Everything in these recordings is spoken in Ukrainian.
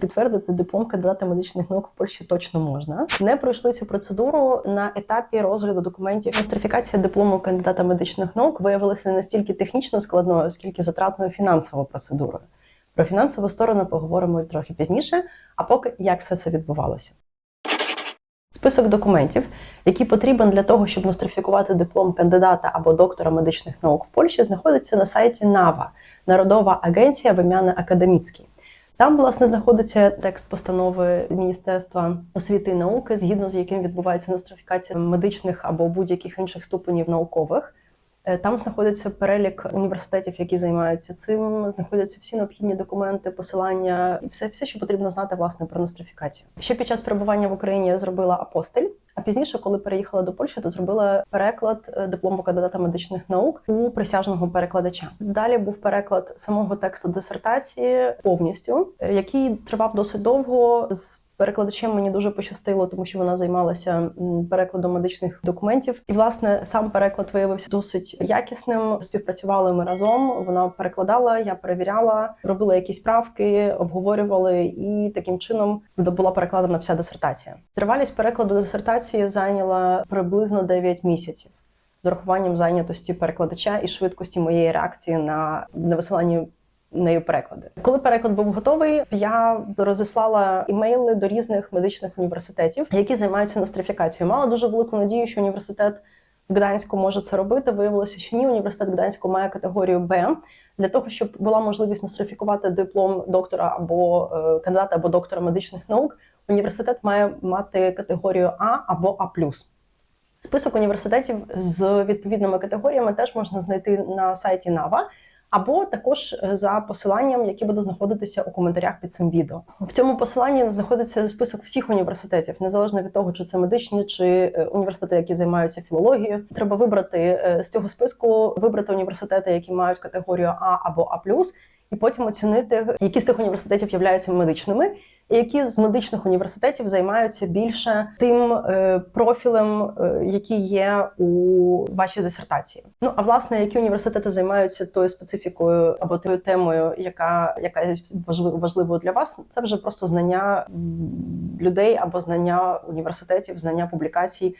Підтвердити диплом кандидата медичних наук в Польщі точно можна. Не пройшли цю процедуру на етапі розгляду документів. Нострифікація диплому кандидата медичних наук виявилася не настільки технічно складною, оскільки затратною фінансовою процедурою. Про фінансову сторону поговоримо трохи пізніше. А поки як все це відбувалося. Список документів, який потрібен для того, щоб нострифікувати диплом кандидата або доктора медичних наук в Польщі, знаходиться на сайті НАВА Народова агенція вим'яни академіцький. Там, власне, знаходиться текст постанови Міністерства освіти і науки, згідно з яким відбувається нострифікація медичних або будь-яких інших ступенів наукових. Е, Там знаходиться перелік університетів, які займаються цим. Знаходяться всі необхідні документи, посилання і все, все, що потрібно знати власне про нострифікацію. Ще під час перебування в Україні я зробила апостиль. А пізніше, коли переїхала до Польщі, то зробила переклад е, диплому кандидата медичних наук у присяжного перекладача. Далі був переклад самого тексту дисертації повністю, е, який тривав досить довго. З перекладачем мені дуже пощастило, тому що вона займалася перекладом медичних документів. І власне сам переклад виявився досить якісним. Співпрацювали ми разом. Вона перекладала, я перевіряла, робила якісь правки, обговорювали, і таким чином була перекладена вся дисертація. Тривалість перекладу дисертації зайняла приблизно 9 місяців. З урахуванням зайнятості перекладача і швидкості моєї реакції на, на висилання нею переклади. Коли переклад був готовий, я розіслала імейли до різних медичних університетів, які займаються нострифікацією. Мала дуже велику надію, що університет в Гданську може це робити. Виявилося, що ні, університет Гданську має категорію Б для того, щоб була можливість нострифікувати диплом доктора або е, кандидата або доктора медичних наук. Університет має мати категорію А або А+. Список університетів з відповідними категоріями теж можна знайти на сайті НАВА або також е, за посиланням, які буде знаходитися у коментарях під цим відео. В цьому посиланні знаходиться список всіх університетів, незалежно від того, чи це медичні чи е, університети, які займаються філологією. Треба вибрати е, з цього списку, вибрати університети, які мають категорію А або А+, і потім оцінити, які з тих університетів являються медичними, і які з медичних університетів займаються більше тим е, профілем, е, який є у вашій дисертації. Ну а власне, які університети займаються тою специфікою або тою темою, яка яка важливою для вас, це вже просто знання людей або знання університетів, знання публікацій.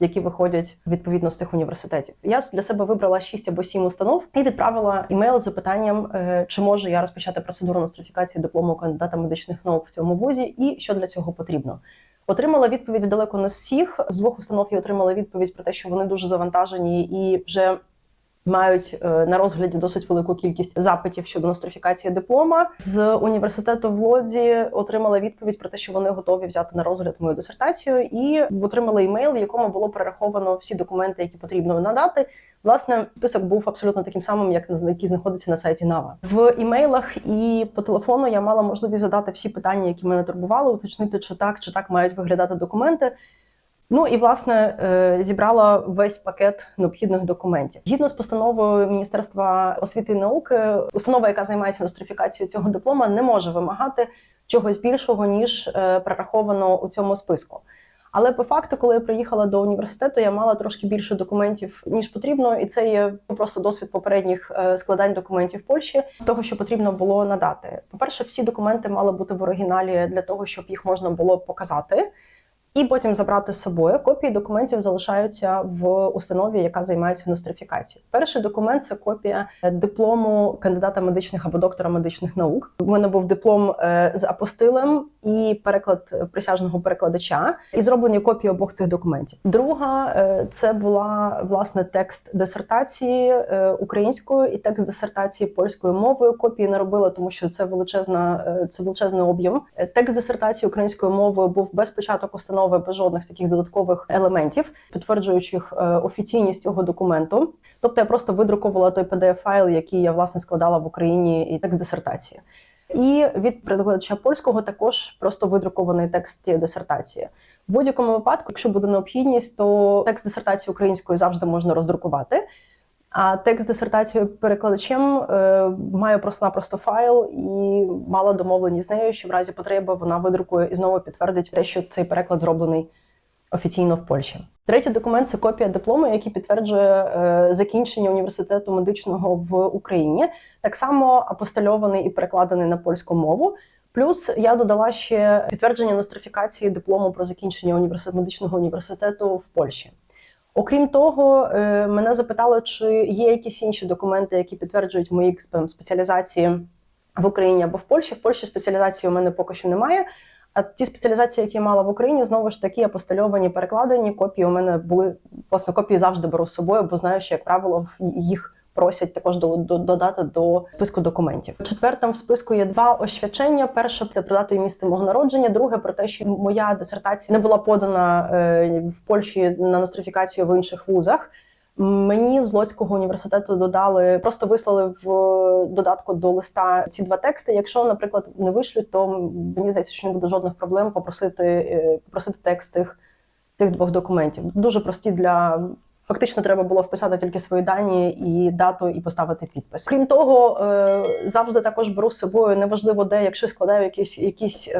Які виходять відповідно з цих університетів, я для себе вибрала 6 або 7 установ і відправила імейл з запитанням, е, чи можу я розпочати процедуру нострифікації диплому кандидата медичних наук в цьому вузі, і що для цього потрібно. Отримала відповідь далеко не з всіх. З двох установ я отримала відповідь про те, що вони дуже завантажені і вже мають е, на розгляді досить велику кількість запитів щодо нострифікації диплома. З університету в Лодзі отримала відповідь про те, що вони готові взяти на розгляд мою дисертацію, і отримала імейл, в якому було перераховано всі документи, які потрібно надати. Власне, список був абсолютно таким самим, як який знаходиться на сайті НАВА. В імейлах і по телефону я мала можливість задати всі питання, які мене турбували, уточнити, чи так, чи так мають виглядати документи. Ну і власне е, зібрала весь пакет необхідних документів. Згідно з постановою Міністерства освіти і науки, установа, яка займається нострифікацією цього диплома, не може вимагати чогось більшого ніж е, прораховано у цьому списку. Але по факту, коли я приїхала до університету, я мала трошки більше документів ніж потрібно, і це є просто досвід попередніх е, складань документів в Польщі з того, що потрібно було надати. По перше, всі документи мали бути в оригіналі для того, щоб їх можна було показати. І потім забрати з собою копії документів залишаються в установі, яка займається нострифікацією. Перший документ це копія е, диплому кандидата медичних або доктора медичних наук. У мене був диплом е, з апостилем і переклад присяжного перекладача, і зроблені копії обох цих документів. Друга е, це була власне текст дисертації е, українською і текст дисертації польською мовою. Копії не робила, тому що це величезна, е, це величезний об'єм. Е, Текст дисертації українською мовою був без початок установи, без жодних таких додаткових елементів, підтверджуючих е, офіційність цього документу. Тобто я просто видруковувала той pdf файл який я власне складала в Україні, і текст дисертації. І від перекладача польського також просто видрукований текст дисертації. В будь-якому випадку, якщо буде необхідність, то текст дисертації українською завжди можна роздрукувати. А текст дисертації перекладачем е, має просто-напросто файл і мала домовленість з нею, що в разі потреби вона видрукує і знову підтвердить те, що цей переклад зроблений офіційно в Польщі. Третій документ це копія диплому, який підтверджує е, закінчення університету медичного в Україні. Так само апостольований і перекладений на польську мову. Плюс я додала ще підтвердження нострифікації диплому про закінчення університет медичного університету в Польщі. Окрім того, е, мене запитали, чи є якісь інші документи, які підтверджують мої спеціалізації в Україні або в Польщі. В Польщі спеціалізації у мене поки що немає. А ті спеціалізації, які я мала в Україні, знову ж таки апостольовані, перекладені. Копії у мене були власне копії завжди беру з собою, бо знаю, що як правило їх просять також до, до- додати до списку документів. Четвертим в списку є два освячення. Перше це про дату і місце мого народження. Друге про те, що моя дисертація не була подана е, в Польщі на нострифікацію в інших вузах. Мені з Лоцького університету додали, просто вислали в додатку до листа ці два тексти. Якщо, наприклад, не вишлють, то мені здається, що не буде жодних проблем попросити, е, попросити текст цих, цих двох документів. Дуже прості для фактично треба було вписати тільки свої дані і дату, і поставити підпис. Крім того, е, завжди також беру з собою неважливо де, якщо складаю якісь якісь.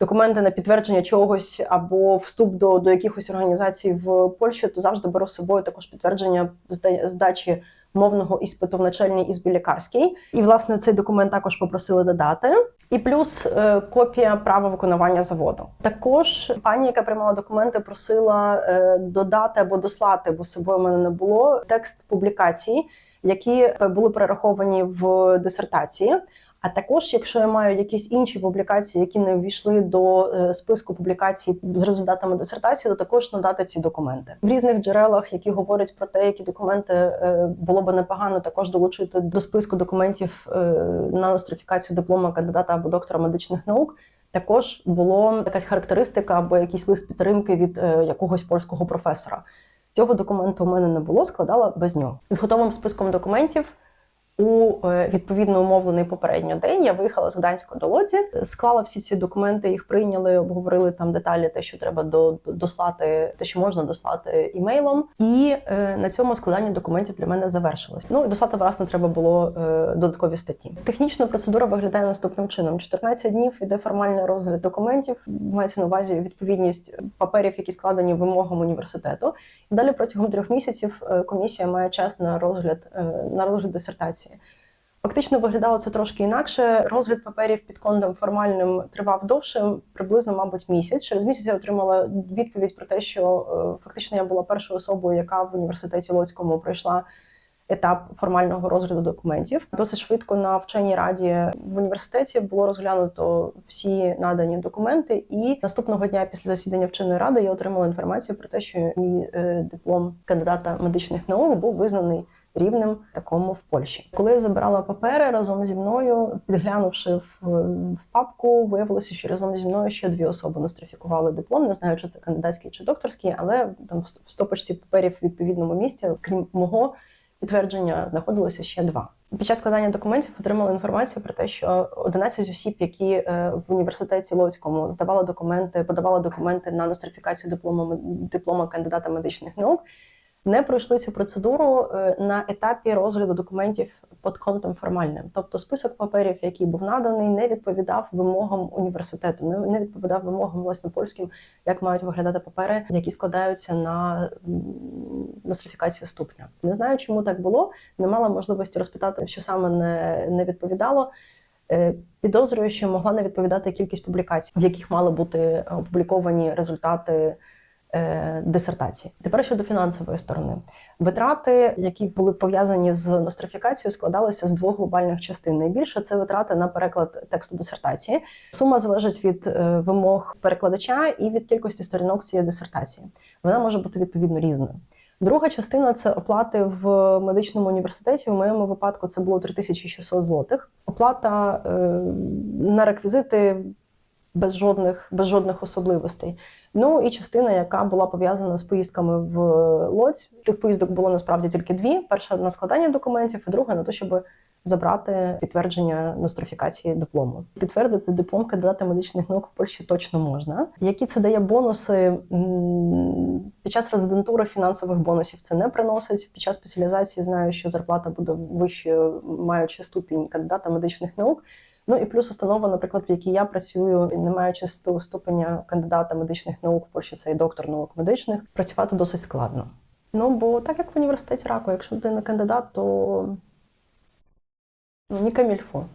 Документи на підтвердження чогось або вступ до, до якихось організацій в Польщі, то завжди беру з собою також підтвердження зда- здачі мовного іспиту в начальній ізбі лікарській. І власне цей документ також попросили додати. І плюс е, копія права виконування заводу. Також пані, яка приймала документи, просила е, додати або дослати, бо собою в мене не було текст публікації, які е, були перераховані в дисертації. А також, якщо я маю якісь інші публікації, які не ввійшли до е, списку публікацій з результатами дисертації, то також надати ці документи в різних джерелах, які говорять про те, які документи е, було би непогано також долучити до списку документів е, на нострифікацію диплома кандидата або доктора медичних наук. Також було якась характеристика або якийсь лист підтримки від якогось польського професора. Цього документу у мене не було, складала без нього з готовим списком документів. У е, відповідно умовлений попередньо день я виїхала з Гданська до Лодзі, склала всі ці документи, їх прийняли, обговорили там деталі, те, що треба до, до- дослати, те, що можна дослати імейлом. І е, на цьому складання документів для мене завершилось. Ну дослати власне треба було е, додаткові статті. Технічна процедура виглядає наступним чином: 14 днів іде формальний розгляд документів. Мається на увазі відповідність паперів, які складені вимогам університету. І далі протягом трьох місяців е, комісія має час на розгляд е, на розгляд дисертації. Фактично виглядало це трошки інакше. Розгляд паперів під кондом формальним тривав довше, приблизно, мабуть, місяць. Через місяць я отримала відповідь про те, що е, фактично я була першою особою, яка в університеті Лоцькому пройшла етап формального розгляду документів. Досить швидко на вченій раді в університеті було розглянуто всі надані документи. І наступного дня після засідання вченої ради я отримала інформацію про те, що мій е, диплом кандидата медичних наук був визнаний рівнем такому в Польщі. Коли я забирала папери разом зі мною, підглянувши в, в папку, виявилося, що разом зі мною ще дві особи нострифікували диплом. Не знаю, чи це кандидатський чи докторський, але там в стопочці паперів в відповідному місці, крім мого підтвердження, знаходилося ще два. Під час складання документів отримала інформацію про те, що 11 осіб, які е, в університеті Лоцькому здавали документи, подавали документи на нострифікацію диплома диплома кандидата медичних наук, не пройшли цю процедуру е, на етапі розгляду документів під контом формальним. Тобто список паперів, який був наданий, не відповідав вимогам університету, не- відповідав вимогам власне польським, як мають виглядати папери, які складаються на нострифікацію ступня. Не знаю, чому так було. Не мала можливості розпитати, що саме не, не відповідало. Е, Підозрюю, що могла не відповідати кількість публікацій, в яких мали бути опубліковані результати е, дисертації. Тепер щодо фінансової сторони. Витрати, які були пов'язані з нострифікацією, складалися з двох глобальних частин. Найбільше це витрати на переклад тексту дисертації. Сума залежить від е, вимог перекладача і від кількості сторінок цієї дисертації. Вона може бути відповідно різною. Друга частина це оплати в медичному університеті. В моєму випадку це було 3600 злотих. Оплата е, на реквізити без жодних, без жодних особливостей. Ну і частина, яка була пов'язана з поїздками в Лодзь. Тих поїздок було насправді тільки дві: перша на складання документів, і друга на те, щоб забрати підтвердження нострифікації диплому. Підтвердити диплом кандидата медичних наук в Польщі точно можна. Які це дає бонуси під час резидентури фінансових бонусів це не приносить. Під час спеціалізації знаю, що зарплата буде вищою, маючи ступінь кандидата медичних наук. Ну і плюс установа, наприклад, в якій я працюю, не маючи сту- ступеня кандидата медичних наук, Польщі це і доктор наук медичних, працювати досить складно. Ну бо так як в університеті раку, якщо ти не кандидат, то ну, ні камільфо.